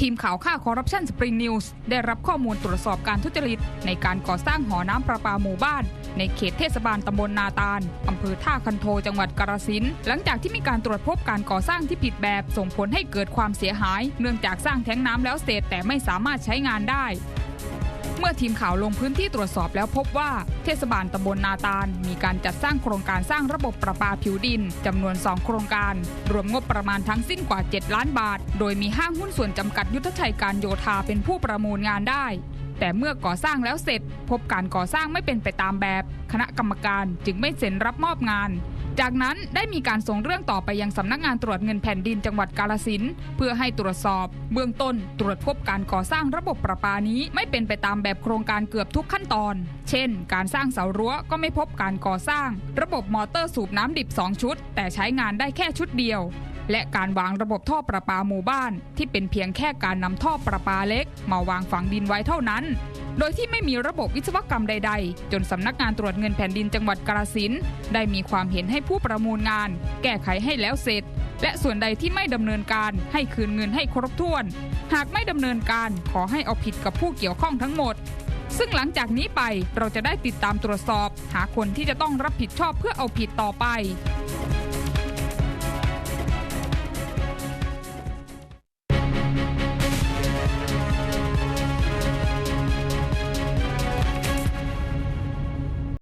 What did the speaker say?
ทีมข่าวข่าคอร์รัปชันสปริงนิวส์ได้รับข้อมูลตรวจสอบการทุจริต ในการก่อสร้างหอน้ำประปาหมู่บ้าน ในเขตเทศบาลตำบลนาตาลอำเภอท่าคันโทจังหวัดกาฬสินหลังจากที่มีการตรวจพบการก่อสร้างที่ผิดแบบส่งผลให้เกิดความเสียหาย เนื่องจากสร้างแท้งน้ำแล้วเสร็จแต่ไม่สามารถใช้งานได้ เมื่อทีมข่าวลงพื้นที่ตรวจสอบแล้วพบว่าเทศบาลตำบลนาตาล มีการจัดสร้างโครงการสร้างระบบประปาผิวดินจำนวน 2 โครงการ รวมงบประมาณทั้งสิ้นกว่า 7 ล้านบาท โดยมีห้างหุ้นส่วนจำกัดยุทธชัยการโยธาเป็นผู้ประมูลงานได้ แต่เมื่อก่อสร้างแล้วเสร็จ พบการก่อสร้างไม่เป็นไปตามแบบ คณะกรรมการจึงไม่เซ็นรับมอบงาน จากนั้นได้มีการส่งเรื่องต่อไปยังสำนักงานตรวจเงินแผ่นดินจังหวัดกาลสินเพื่อให้ตรวจสอบ เบื้องต้นตรวจพบการก่อสร้างระบบประปานี้ไม่เป็นไปตามแบบโครงการเกือบทุกขั้นตอน เช่น การสร้างเสารั้วก็ไม่พบการก่อสร้าง ระบบมอเตอร์สูบน้ำดิบ 2 ชุด แต่ใช้งานได้แค่ชุดเดียว และการวางระบบท่อประปาหมู่บ้าน ที่เป็นเพียงแค่การนำท่อประปาเล็ก มาวางฝังดินไว้เท่านั้น โดยที่ไม่มีระบบวิศวกรรมใด ๆ จนสำนักงานตรวจเงินแผ่นดินจังหวัดกาสินได้มีความเห็นให้ผู้ประมูลงาน แก้ไขให้แล้วเสร็จ และส่วนใดที่ไม่ดำเนินการให้คืนเงินให้ครบถ้วน หากไม่ดำเนินการขอให้เอาผิดกับผู้เกี่ยวข้องทั้งหมดซึ่งหลังจากนี้ไปเราจะได้ติดตามตรวจสอบ หาคนที่จะต้องรับผิดชอบเพื่อเอาผิดต่อไป